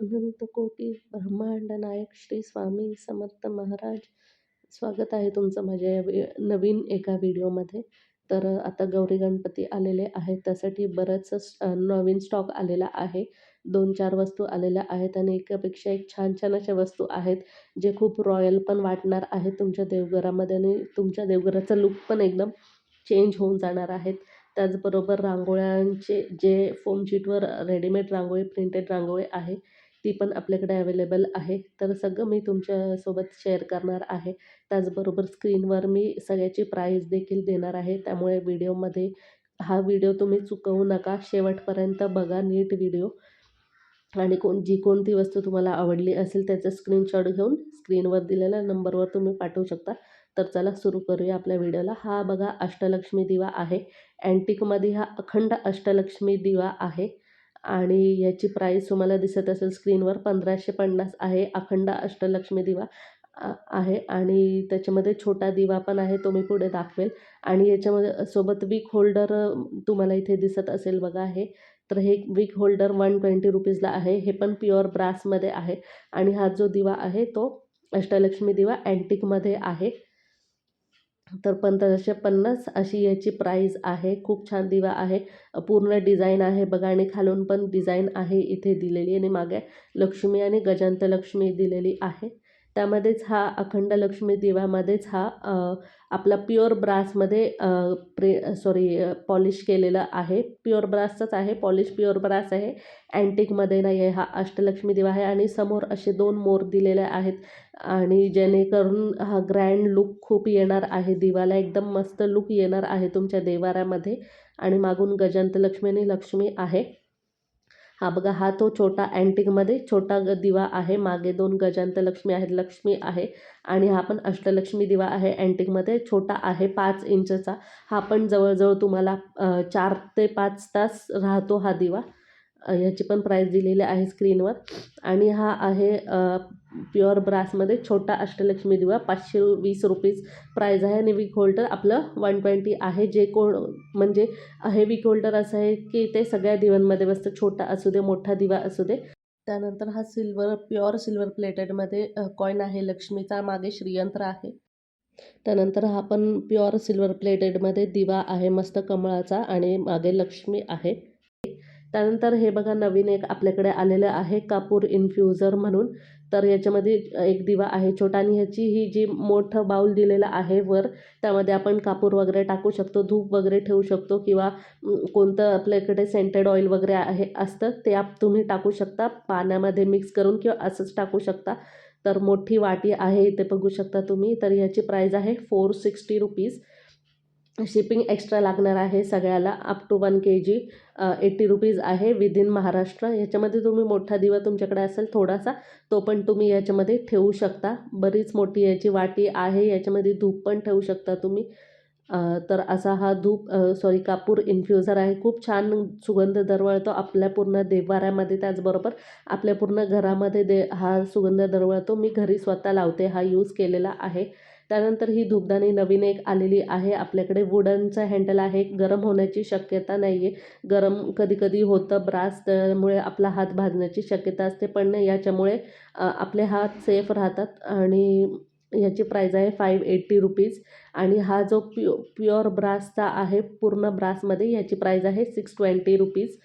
अनंतकोटी ब्रह्मांड नायक श्री स्वामी समर्थ महाराज. स्वागत आहे तुमचं माझ्या या वि नवीन एका व्हिडिओमध्ये. तर आता गौरी गणपती आलेले आहेत त्यासाठी बरंच नवीन स्टॉक आलेला आहे. दोन चार वस्तू आलेल्या आहेत आणि एकापेक्षा एक छान छान अशा वस्तू आहेत जे खूप रॉयल पण वाटणार आहेत तुमच्या देवघरामध्ये आणि तुमच्या देवघराचा लुक पण एकदम चेंज होऊन जाणार आहेत. त्याचबरोबर रांगोळ्यांचे जे फोम शीटवर रेडीमेड रांगोळी प्रिंटेड रांगोळी आहे ती पण आपल्याकडे अवेलेबल आहे. तर सगळं मी तुमच्यासोबत शेअर करणार आहे. त्याचबरोबर स्क्रीनवर मी सगळ्याची प्राईस देखील देणार आहे. त्यामुळे व्हिडिओमध्ये हा व्हिडिओ तुम्ही चुकवू नका. शेवटपर्यंत बघा नीट व्हिडिओ. आणि कोण जी कोणती वस्तू तुम्हाला आवडली असेल त्याचं स्क्रीनशॉट घेऊन स्क्रीनवर दिलेल्या नंबरवर तुम्ही पाठवू शकता. तर चला सुरू करूया आपल्या व्हिडिओला. हा बघा अष्टलक्ष्मी दिवा आहे. अँटिकमध्ये हा अखंड अष्टलक्ष्मी दिवा आहे. आणि याची प्राईस तुम्हाला दिसत असेल स्क्रीनवर पंधराशे पन्नास आहे. अखंड अष्टलक्ष्मी दिवा आहे. आणि त्याच्यामध्ये छोटा दिवा पण आहे तो मी पुढे दाखवेल. आणि याच्यामध्ये सोबत वीक होल्डर तुम्हाला इथे दिसत असेल बघा हे. तर हे वीक होल्डर वन ट्वेंटी रुपीजला आहे. हे पण प्युअर ब्रासमध्ये आहे. आणि हा जो दिवा आहे तो अष्टलक्ष्मी दिवा अँटिकमध्ये आहे. तर पंधराशे पन्नास अशी याची प्राईज आहे. खूप छान दिवा आहे. पूर्ण डिझाईन आहे. बघा आणि खालून पण डिझाईन आहे इथे दिलेली आणि मागे लक्ष्मी आणि गजांत लक्ष्मी दिलेली आहे. त्यामध्येच हा अखंड लक्ष्मी दिव्यामध्येच हा आपला प्युअर ब्रासमध्ये प्रे सॉरी पॉलिश केलेला आहे. प्युअर ब्रासचाच आहे पॉलिश प्युअर ब्रास आहे. अँटिकमध्ये नाही आहे हा अष्टलक्ष्मी दिवा आहे आणि समोर असे दोन मोर दिलेले आहेत आणि जेणेकरून हा ग्रँड लुक खूप येणार आहे. दिवाला एकदम मस्त लुक येणार आहे तुमच्या देवाऱ्यामध्ये आणि मागून गजांतलक्ष्मी आणि लक्ष्मी आहे. हा बघा हा तो छोटा अँटिकमध्ये छोटा ग दिवा आहे. मागे दोन गजांत लक्ष्मी आहेत. लक्ष्मी आहे आणि हा पण अष्टलक्ष्मी दिवा आहे. अँटिकमध्ये छोटा आहे पाच इंचचा. हा पण जवळजवळ तुम्हाला चार ते पाच तास राहतो हा दिवा. ह्याची पण प्राईस दिलेली आहे स्क्रीनवर आणि हा आहे प्युअर ब्रासमध्ये छोटा अष्टलक्ष्मी दिवा पाचशे वीस रुपीज प्राईज आहे. आणि विक होल्डर आपलं वन ट्वेंटी आहे. जे कोण म्हणजे हे विक होल्डर असं आहे की ते सगळ्या दिव्यांमध्ये बसतं छोटा असू दे मोठा दिवा असू दे. त्यानंतर हा सिल्वर प्युअर सिल्वर प्लेटेडमध्ये कॉईन आहे. लक्ष्मीचा मागे श्रीयंत्र आहे. त्यानंतर हा पण प्युअर सिल्वर प्लेटेडमध्ये दिवा आहे. मस्त कमळाचा आणि मागे लक्ष्मी आहे. त्यानंतर हे बघा नवीन एक आपल्याकडे आलेलं आहे कापूर इन्फ्युजर म्हणून. तर याच्यामध्ये एक दिवा आहे छोटा आणि ह्याची ही जी मोठं बाऊल दिलेलं आहे वर त्यामध्ये आपण कापूर वगैरे टाकू शकतो धूप वगैरे ठेवू शकतो किंवा कोणतं आपल्याकडे सेंटेड ऑइल वगैरे आहे असतं ते आप तुम्ही टाकू शकता. पाण्यामध्ये मिक्स करून किंवा असंच टाकू शकता. तर मोठी वाटी आहे इथे बघू शकता तुम्ही. तर ह्याची प्राईज आहे four sixty rupees shipping extra लागणार आहे सगळ्याला up to one K G eighty rupees आहे विदिन महाराष्ट्र. याच्यामध्ये तुम्ही मोठा दिवा तुमच्याकडे असेल थोडासा तो पण तुम्ही याच्यामध्ये ठेवू शकता. बरीच मोठी याची वाटी आहे याच्यामध्ये धूप पण ठेवू शकता तुम्ही. तर असा हा धूप सॉरी कापूर इन्फ्युजर आहे. खूप छान सुगंध दरवळतो आपल्या पूर्ण देवाऱ्यामध्ये त्याचबरोबर. आपल्या पूर्ण घरामध्ये दे हा सुगंध दरवळतो. मी घरी स्वतः लावते हा यूज केलेला आहे. त्यानंतर ही धूपदाणी नवीन एक आलेली आहे. आपल्याकडे वुडनचं हँडल आहे. गरम होण्याची शक्यता नाही आहे गरम कधी कधी होतं ब्रास त्यामुळे आपला हात भाजण्याची शक्यता असते. पण याच्यामुळे आपले हात सेफ राहतात आणि याची प्राईज आहे फाईव्ह एट्टी रुपीज आणि हा जो प्यु प्युअर ब्रासचा आहे पूर्ण ब्रासमध्ये याची प्राईज आहे सिक्स ट्वेंटी रुपीज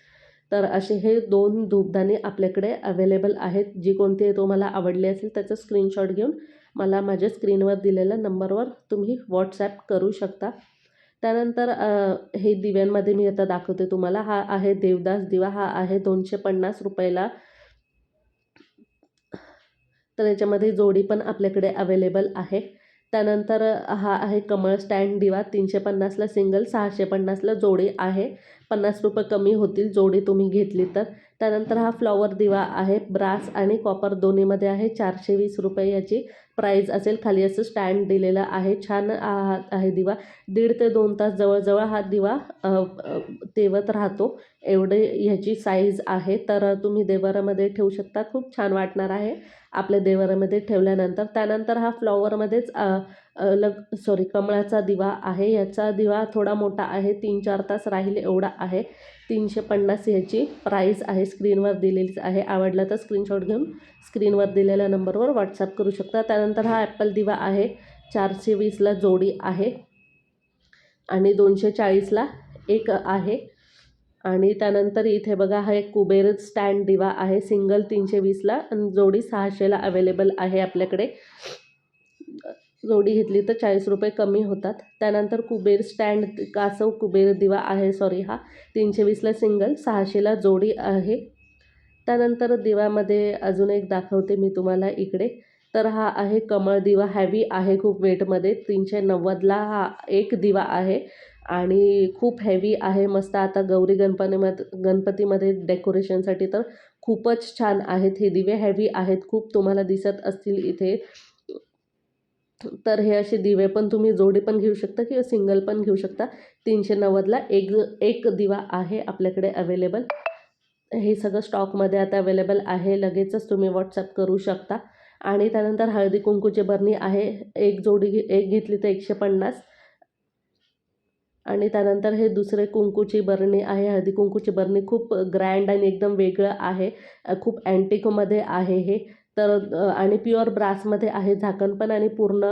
तर असे हे दोन धूपदाणी आपल्याकडे अवेलेबल आहेत. जी कोणती तुम्हाला आवडली असेल त्याचं स्क्रीनशॉट घेऊन मला माझ्या स्क्रीनवर दिलेल्या नंबरवर तुम्ही व्हॉट्सॲप करू शकता. त्यानंतर हे दिव्यांमध्ये मी आता दाखवते तुम्हाला. हा आहे देवदास दिवा. हा आहे दोनशे पन्नास रुपयाला. तर याच्यामध्ये जोडी पण आपल्याकडे अवेलेबल आहे. त्यानंतर हा आहे कमळ स्टँड दिवा. तीनशे पन्नासला सिंगल सहाशे पन्नासला जोडी आहे. पन्नास रुपये कमी होतील जोडी तुम्ही घेतली तर. त्यानंतर हा फ्लॉवर दिवा आहे ब्रास आणि कॉपर दोन्हीमध्ये आहे. चारशे वीस रुपये याची प्राईज असेल. खाली असं स्टँड दिलेलं आहे. छान आ- आहे दिवा. दीड ते दोन तास जवळजवळ हा दिवा तेवत राहतो. एवढे ह्याची साईज आहे. तर तुम्ही देवारामध्ये ठेवू शकता. खूप छान वाटणार आहे. आपल्या देवारामध्ये ठेवल्यानंतर त्यानंतर हा फ्लॉवरमध्येच लग सॉरी कमळाचा दिवा आहे. याचा दिवा थोडा मोठा आहे तीन चार तास राहील एवढा आहे. तीनशे पन्नास ह्याची प्राईस आहे स्क्रीनवर दिलेलीच आहे. आवडला तर स्क्रीनशॉट घेऊन स्क्रीनवर दिलेल्या नंबरवर व्हॉट्सअप करू शकता. त्यानंतर हा ॲपल दिवा आहे चारशे वीसला जोडी आहे आणि दोनशे चाळीसला एक आहे. आणि त्यानंतर इथे बघा हा एक कुबेर स्टँड दिवा आहे सिंगल तीनशे वीसला आणि जोडी सहाशेला अवेलेबल आहे आपल्याकडे. जोडी घेतली तर चाळीस रुपये कमी होतात. त्यानंतर कुबेर स्टँड कासव कुबेर दिवा आहे सॉरी हा. तीनशे वीसला सिंगल सहाशेला जोडी आहे. त्यानंतर दिव्यामध्ये अजून एक दाखवते मी तुम्हाला इकडे. तर हा आहे कमळ दिवा हॅवी आहे खूप वेटमध्ये तीनशे नव्वदला हा एक दिवा आहे. आणि खूप हेवी आहे. मस्त आता गौरी गणपतीमध्ये गणपतीमध्ये डेकोरेशनसाठी तर खूपच छान आहेत. हे दिवे हेवी आहेत. खूप तुम्हाला दिसत असतील इथे. तर हे असे दिवे पण तुम्ही जोडी पण घेऊ शकता किंवा सिंगल पण घेऊ शकता. तीनशे नव्वदला एक एक दिवा आहे आपल्याकडे अवेलेबल हे सगळं स्टॉकमध्ये आता अवेलेबल आहे. लगेचच तुम्ही व्हॉट्सअप करू शकता. आणि त्यानंतर हळदी कुंकूची बरणी आहे. एक जोडी घे एक घेतली तर एकशे पन्नास. आणि त्यानंतर हे दुसरे कुंकूची बरणी आहे. हळदी कुंकूची बरणी खूप ग्रँड आणि एकदम वेगळं आहे. खूप अँटिकमध्ये आहे हे. तर आणि प्युअर ब्रासमध्ये आहे झाकण पण आणि पूर्ण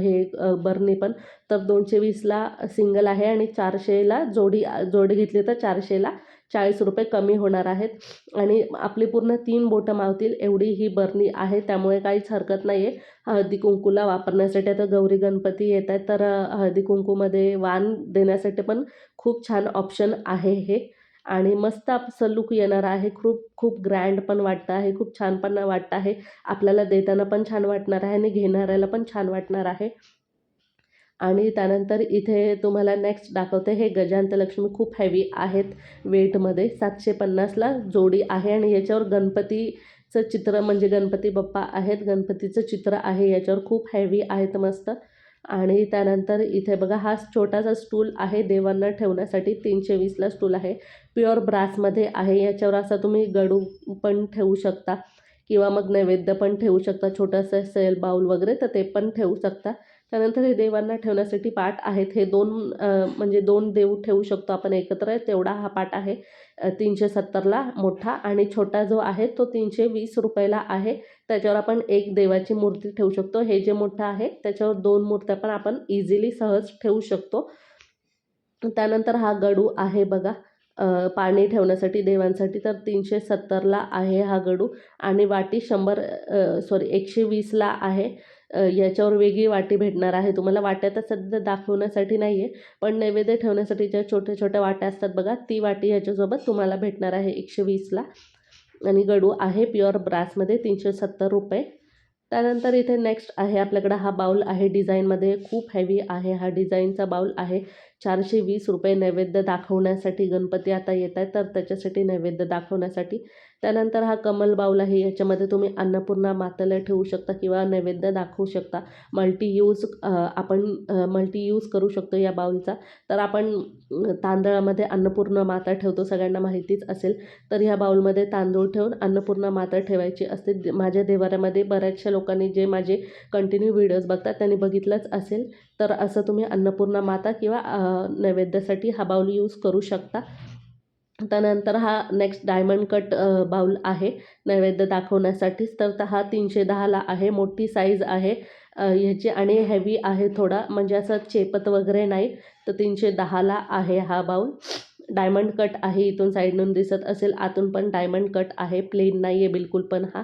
हे बरणी पण. तर दोनशे वीसला सिंगल आहे आणि चारशेला जोडी जोडी घेतली तर चारशेला. चाळीस रुपये कमी होणार आहेत. आणि आपली पूर्ण तीन बोटं मावतील एवढी ही बरणी आहे. त्यामुळे काहीच हरकत नाही आहे हळदी कुंकूला वापरण्यासाठी आता गौरी गणपती येत आहेत. तर हळदी कुंकूमध्ये वाण देण्यासाठी पण खूप छान ऑप्शन आहे हे. आणि मस्त असं लुक येणार आहे. खूप खूप ग्रँड पण वाटतं आहे. खूप छान पण वाटतं आहे. आपल्याला देताना पण छान वाटणार आहे आणि घेणाऱ्याला पण छान वाटणार आहे. आणि त्यानंतर इथे तुम्हाला नेक्स्ट दाखवते हे गजांतलक्ष्मी खूप हेवी आहेत वेटमध्ये सातशे पन्नासला जोडी आहे आणि याच्यावर गणपतीचं चित्र म्हणजे गणपती बाप्पा आहेत गणपतीचं चित्र आहे याच्यावर खूप हेवी आहेत मस्त. आणि त्यानंतर इथे बघा हा छोटासा स्टूल आहे देवांना ठेवण्यासाठी तीनशे वीसला स्टूल आहे. प्युअर ब्रासमध्ये आहे याच्यावर असा तुम्ही गडू पण ठेवू शकता किंवा मग नैवेद्य पण ठेवू शकता छोटंसं सेल बाऊल वगैरे तर ते पण ठेवू शकता. त्यानंतर हे देवांना ठेवण्यासाठी पाट आहेत. हे दोन म्हणजे दोन देव ठेवू शकतो आपण एकत्र. तेवढा हा पाट आहे तीनशे सत्तरला मोठा आणि छोटा जो आहे तो तीनशे वीस रुपयाला आहे. त्याच्यावर आपण एक देवाची मूर्ती ठेवू शकतो. हे जे मोठं आहे त्याच्यावर दोन मूर्त्या पण आपण इझिली सहज ठेवू शकतो. त्यानंतर हा गडू आहे बघा. पाणी ठेवण्यासाठी देवांसाठी तर तीनशे सत्तरला आहे हा गडू. आणि वाटी शंभर सॉरी एकशे वीसला आहे. याच्यावर वेगळी वाटी भेटणार आहे. तुम्हाला वाट्या तर सध्या दाखवण्यासाठी नाही आहे पण नैवेद्य ठेवण्यासाठी ज्या छोट्या छोट्या वाट्या असतात बघा ती वाटी ह्याच्यासोबत तुम्हाला भेटणार आहे एकशे वीसला. आणि गडू आहे प्युअर ब्रासमध्ये तीनशे सत्तर रुपये. त्यानंतर इथे नेक्स्ट आहे आपल्याकडं हा बाऊल आहे. डिझाईनमध्ये खूप हेवी आहे. हा डिझाईनचा बाऊल आहे. चारशे वीस रुपये नैवेद्य दाखवण्यासाठी गणपती आता येत आहेत तर त्याच्यासाठी नैवेद्य दाखवण्यासाठी. त्यानंतर हा कमल बाऊल आहे याच्यामध्ये तुम्ही अन्नपूर्णा मातेला ठेवू शकता किंवा नैवेद्य दाखवू शकता. मल्टी यूज आपण मल्टी यूज करू शकतो या बाऊलचा. तर आपण तांदळामध्ये अन्नपूर्णा माता ठेवतो सगळ्यांना माहितीच असेल. तर ह्या बाऊलमध्ये तांदूळ ठेवून अन्नपूर्णा माता ठेवायची असते. दे- माझ्या देवाऱ्यामध्ये बऱ्याचशा लोकांनी जे माझे कंटिन्यू व्हिडिओज बघतात त्यांनी बघितलंच असेल. तर असं तुम्ही अन्नपूर्णा माता किंवा नैवेद्यासाठी हा बाऊल यूज करू शकता. त्यानंतर हा नेक्स्ट डायमंड कट बाऊल आहे नैवेद्य दाखवण्यासाठीच. तर हा तीनशे दहाला आहे मोठी साईज आहे ह्याची आणि हेवी आहे थोडा. म्हणजे असं चेपत वगैरे नाही तर तीनशे दहाला आहे हा बाऊल डायमंड कट आहे इथून साईडून दिसत असेल आतून पण डायमंड कट आहे प्लेन नाही आहे बिलकुल पण हा.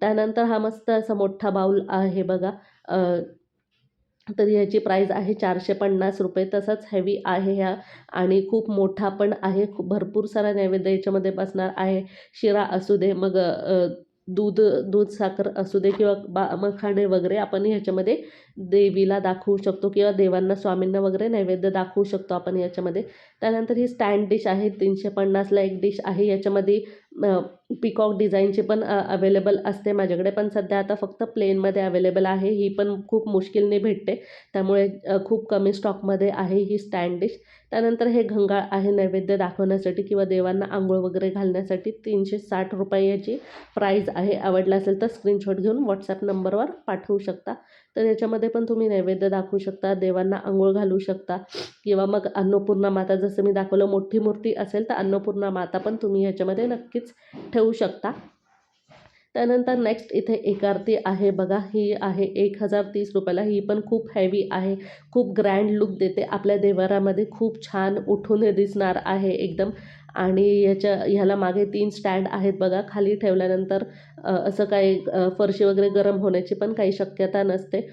त्यानंतर हा मस्त असा मोठा बाऊल आहे बघा तर ह्याची प्राईज आहे चारशे पन्नास रुपये. तसंच हेवी आहे ह्या आणि खूप मोठा पण आहे. खूप भरपूर सारा नैवेद्य याच्यामध्ये बसणार आहे. शिरा असू दे मग दूध दूध साखर असू दे किंवा बा मखाणे वगैरे आपण ह्याच्यामध्ये देवीला दाखवू शकतो किंवा देवांना स्वामींना वगैरे नैवेद्य दाखवू शकतो आपण याच्यामध्ये त्यानंतर ही स्टँड डिश आहे तीनशे पन्नासला एक डिश आहे. याच्यामध्ये पिकॉक डिझाईनची पण अवेलेबल असते माझ्याकडे. पण सध्या आता फक्त प्लेनमध्ये अवेलेबल आहे. ही पण खूप मुश्किलने भेटते. त्यामुळे खूप कमी स्टॉकमध्ये आहे ही स्टँड डिश त्यानंतर हे घंगाळ आहे नैवेद्य दाखवण्यासाठी किंवा देवांना आंघोळ वगैरे घालण्यासाठी तीनशे साठ रुपये याची प्राईज आहे. आवडला असेल तर स्क्रीनशॉट घेऊन व्हॉट्सॲप नंबरवर पाठवू शकता. तर याच्यामध्ये पण तुम्ही नैवेद्य दाखवू शकता देवांना आंघोळ घालू शकता किंवा मग अन्नपूर्णा माता जसं मी दाखवलं मोठी मूर्ती असेल तर अन्नपूर्णा माता पण तुम्ही ह्याच्यामध्ये नक्कीच ठेवू शकता. त्यानंतर नेक्स्ट इथे एक आरती आहे बघा ही आहे एक हजार तीस रुपयाला ही पण खूप हेवी आहे खूप ग्रँड लुक देते. आपल्या देवारामध्ये खूप छान उठून दिसणार आहे एकदम आणि याच्या ह्याला मागे तीन स्टँड आहेत बघा खाली ठेवल्यानंतर असं काही फरशी वगैरे गरम होण्याची पण काही शक्यता नसते.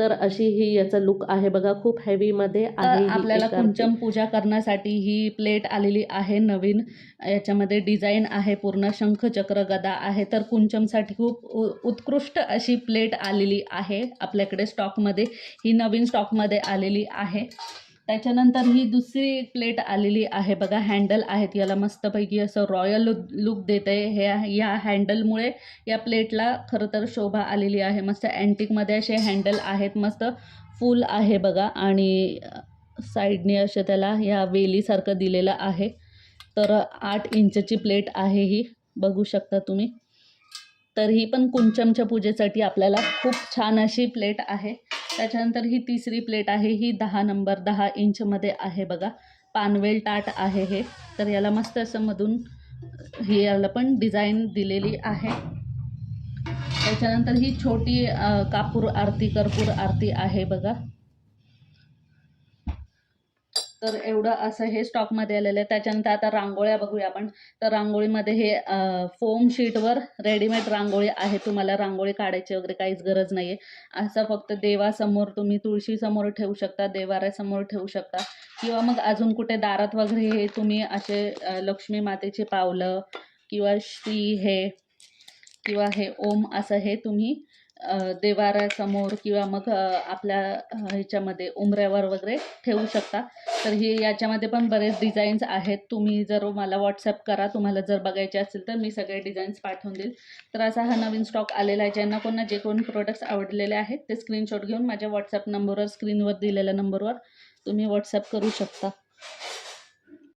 तर अशी ही याचा लुक आहे बघा खूप हेवीमध्ये आहे ही आपल्याला. कुंचम पूजा करण्यासाठी ही प्लेट आलेली आहे नवीन. याच्यामध्ये डिझाईन आहे पूर्ण शंख चक्र गदा आहे. तर कुंचमसाठी खूप उत्कृष्ट अशी प्लेट आलेली आहे आपल्याकडे स्टॉकमध्ये ही नवीन स्टॉकमध्ये आलेली आहे. त्याच्यानंतर ही दुसरी प्लेट आलेली आहे बघा हँडल आहेत. याला मस्तपैकी असं रॉयल लुक देते. हे या हँडलमुळे या प्लेटला खरं तर शोभा आलेली आहे. मस्त अँटिकमध्ये असे हँडल आहेत. मस्त फुल आहे बघा. आणि साईडने असे त्याला ह्या वेलीसारखं दिलेलं आहे. तर आठ इंचची प्लेट आहे ही. बघू शकता तुम्ही. तर ही पण कुंचमच्या पूजेसाठी आपल्याला खूप छान अशी प्लेट आहे. त्याच्यानंतर ही तिसरी प्लेट आहे ही दहा नंबर दहा इंचमध्ये आहे बघा. पानवेल ताट आहे हे. तर याला मस्त असं मधून ही याला पण डिझाईन दिलेली आहे. त्याच्यानंतर ही छोटी कापूर आरती कर्पूर आरती आहे बघा. तर एवढं असं हे स्टॉकमध्ये आलेलं आहे. त्याच्यानंतर आता रांगोळ्या बघूया आपण. तर रांगोळीमध्ये हे फोम शीटवर रेडीमेड रांगोळी आहे. तुम्हाला रांगोळी काढायची वगैरे काहीच गरज नाही आहे असं फक्त देवासमोर तुम्ही तुळशीसमोर ठेवू शकता देवाऱ्यासमोर ठेवू शकता. किंवा मग अजून कुठे दारात वगैरे हे तुम्ही असे लक्ष्मी मातेचे पावलं किंवा श्री हे किंवा हे ओम असं हे तुम्ही देवाऱ्यासमोर किंवा मग आपल्या ह्याच्यामध्ये उंबऱ्यावर वगैरे ठेवू शकता. तर हे याच्यामध्ये पण बरेच डिझाईन्स आहेत. तुम्ही जर मला व्हॉट्सअप करा तुम्हाला जर बघायचे असेल तर मी सगळे डिझाईन्स पाठवून देईल. तर असा हा नवीन स्टॉक आलेला आहे. ज्यांना कोणा जे कोण प्रोडक्ट्स आवडलेले आहेत ते स्क्रीनशॉट घेऊन माझ्या व्हॉट्सअप नंबरवर स्क्रीनवर दिलेल्या नंबरवर तुम्ही व्हॉट्सअप करू शकता.